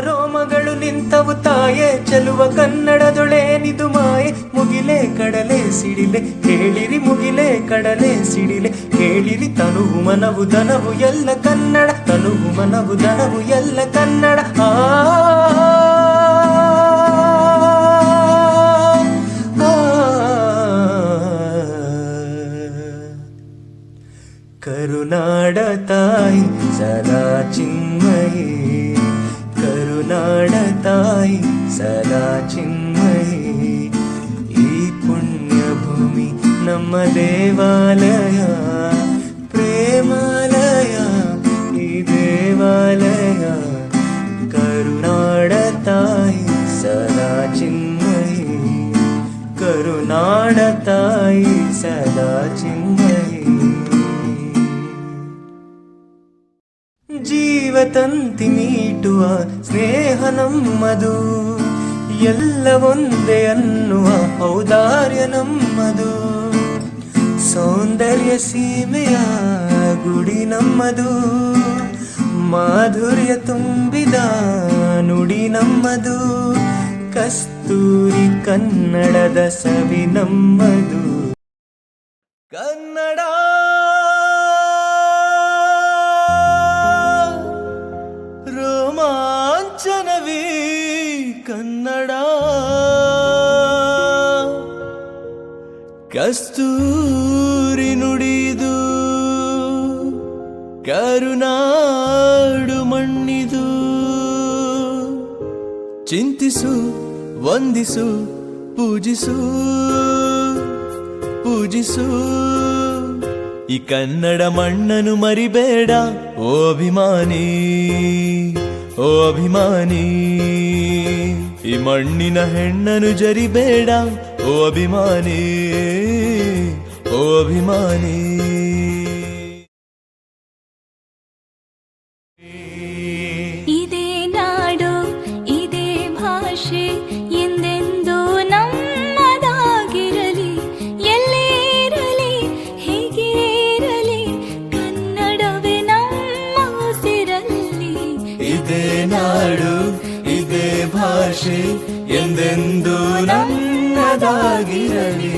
ರೋಮಗಳು ನಿಂತವು ತಾಯೇ ಚೆಲುವ ಕನ್ನಡದೊಳೇನಿದು ಮಾಯೆ ಮುಗಿಲೆ ಕಡಲೆ ಸಿಡಿಲೆ ಹೇಳಿರಿ ಮುಗಿಲೆ ಕಡಲೆ ಸಿಡಿಲೆ ಹೇಳಿರಿ ತನುವು ಮನವು ದನವು ಎಲ್ಲ ಕನ್ನಡ ತನುವು ಮನವು ದನವು ಎಲ್ಲ ಕನ್ನಡ ಆ ಕರುನಾಡ ತಾಯಿ ಸದಾ ಚಿನ್ಮಯಿ ತಾಯಿ ಸದಾ ಚಿನ್ಮಯಿ ಈ ಪುಣ್ಯ ಭೂಮಿ ನಮ್ಮ ದೇವಾಲಯ ಪ್ರೇಮಾಲಯ ಈ ದೇವಾಲಯ ಕರುನಾಡ ತಾಯಿ ಸದಾ ಚಿನ್ಮಯಿ ಜೀವತಂತಿ ಮೀಟುವ ಸ್ನೇಹ ನಮ್ಮದು. ಎಲ್ಲ ಒಂದೇ ಅನ್ನುವ ಔದಾರ್ಯ ನಮ್ಮದು. ಸೌಂದರ್ಯ ಸೀಮೆಯ ಗುಡಿ ನಮ್ಮದು. ಮಾಧುರ್ಯ ತುಂಬಿದ ನುಡಿ ನಮ್ಮದು. ಕಸ್ತೂರಿ ಕನ್ನಡದ ಸವಿ ನಮ್ಮದು. ರೋಮಾಂಚನವೇ ಕನ್ನಡ. ಕಸ್ತೂರಿ ನುಡಿದು, ಕರುನಾಡು ಮಣ್ಣಿದು. ಚಿಂತಿಸು, ವಂದಿಸು, ಪೂಜಿಸು ಪೂಜಿಸು. ಈ ಕನ್ನಡ ಮಣ್ಣನ್ನು ಮರಿಬೇಡ, ಓ ಅಭಿಮಾನಿ. ಓ ಅಭಿಮಾನಿ. ಈ ಮಣ್ಣಿನ ಹೆಣ್ಣನು ಜರಿಬೇಡ. ಓ ಅಭಿಮಾನಿ ಓ ಅಭಿಮಾನಿ. ಇದೇ ನಾಡು ಇದೇ ಭಾಷೆ ಎಂದೆಂದು ನಮ್ಮದಾಗಿರಲಿ